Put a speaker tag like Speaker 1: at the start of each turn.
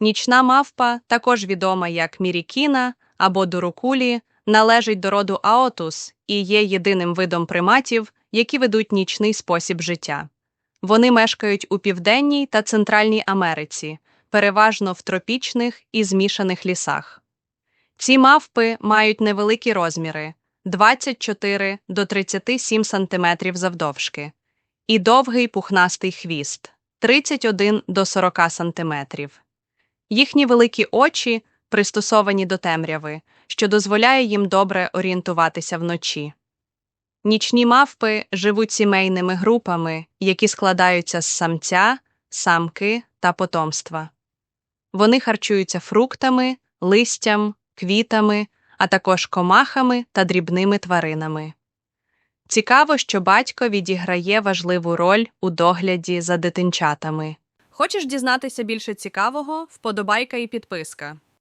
Speaker 1: Нічна мавпа, також відома як мірікіна або дурукулі, належить до роду аотус і є єдиним видом приматів, які ведуть нічний спосіб життя. Вони мешкають у Південній та Центральній Америці, переважно в тропічних і змішаних лісах. Ці мавпи мають невеликі розміри 24 до 37 см завдовжки, і довгий пухнастий хвіст 31 до 40 см. Їхні великі очі пристосовані до темряви, що дозволяє їм добре орієнтуватися вночі. Нічні мавпи живуть сімейними групами, які складаються з самця, самки та потомства. Вони харчуються фруктами, листям, квітами, а також комахами та дрібними тваринами. Цікаво, що батько відіграє важливу роль у догляді за дитинчатами. Хочеш дізнатися більше цікавого? Вподобайка і підписка.